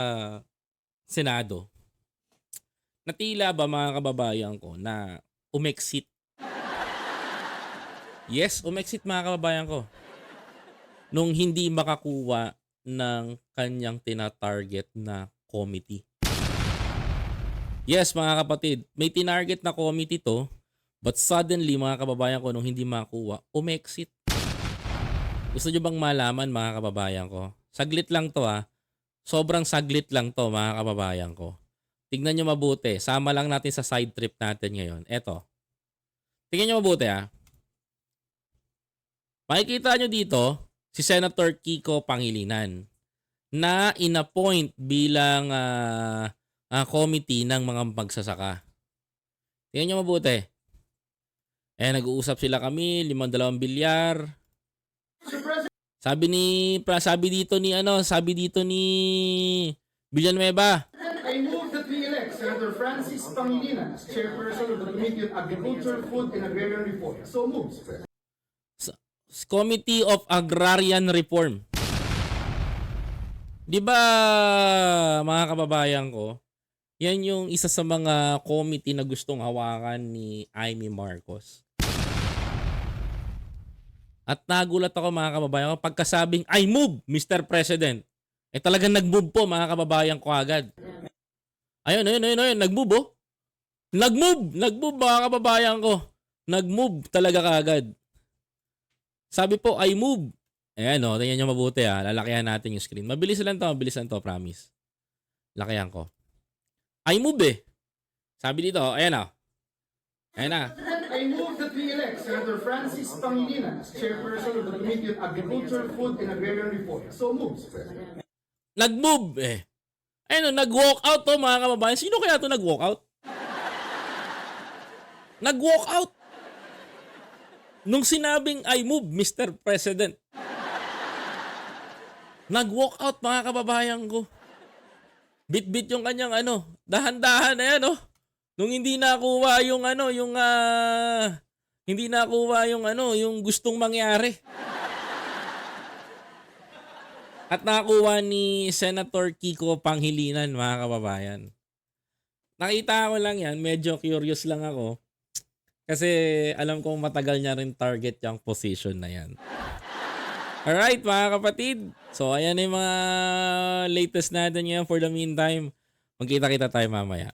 ah, Senado, natila ba mga kababayan ko na umexit? Yes, umexit mga kababayan ko. Nung hindi makakuha ng kanyang tina-target na committee. Yes, mga kapatid, may tinarget na committee to, but suddenly, mga kababayan ko, nung hindi makakuha, umexit. Gusto nyo bang malaman, mga kababayan ko? Saglit lang to ah. Sobrang saglit lang to, mga kababayan ko. Tignan nyo mabuti. Sama lang natin sa side trip natin ngayon. Eto. Tingnan nyo mabuti ah. Makikita nyo dito, si Senator Kiko Pangilinan na inappoint bilang ah, ah, committee ng mga magsasaka. Tingnan nyo mabuti. Eh, nag-uusap sila kami, limang dalawang bilyar. Sabi ni, pra- sabi dito ni ano, sabi dito ni Villanueva. I move that we elect Senator Francis Pangilinan chairperson of the Committee on Agriculture, Food, and Agrarian Reform. So moves. Committee of Agrarian Reform. 'Di ba mga kababayan ko? Yan yung isa sa mga committee na gustong hawakan ni Amy Marcos. At nagulat ako mga kababayan ko pagkasabing I move, Mr. President. Eh talagang nag-move po mga kababayan ko agad. Ayun, ayun, ayun, ayun, nag-move oh. Nag-move, nag-move mga kababayan ko. Nag-move talaga kaagad. Sabi po, I move. Ayan o, tingnan nyo mabuti ha. Lalakihan natin yung screen. Mabilis lang to, mabilis lang to, promise. Lakihan ko. I move eh. Sabi dito, ayan o. Ayan na. I move that we elect Senator Francis Pangilinan as chairperson of the Committee on Agriculture, Food, and Agrarian Reform. So moves. Nag-move eh. Ayun nag-walk out to mga kababayan. Sino kaya to nag-walk out? Nag-walk out. Nung sinabing I move, Mr. President. Nag-walk out mga kababayan ko. Bit-bit yung kanyang ano, dahan-dahan na yan oh. Nung hindi nakuha yung ano, yung ah, hindi nakuha yung ano, yung gustong mangyari. At nakakuha ni Senator Kiko Panghilinan, mga kababayan. Nakita ko lang yan, medyo curious lang ako. Kasi alam kong matagal niya rin target yung position na yan. Alright, mga kapatid. So, ayan yung mga latest natin ngayon for the meantime. Magkita-kita tayo mamaya.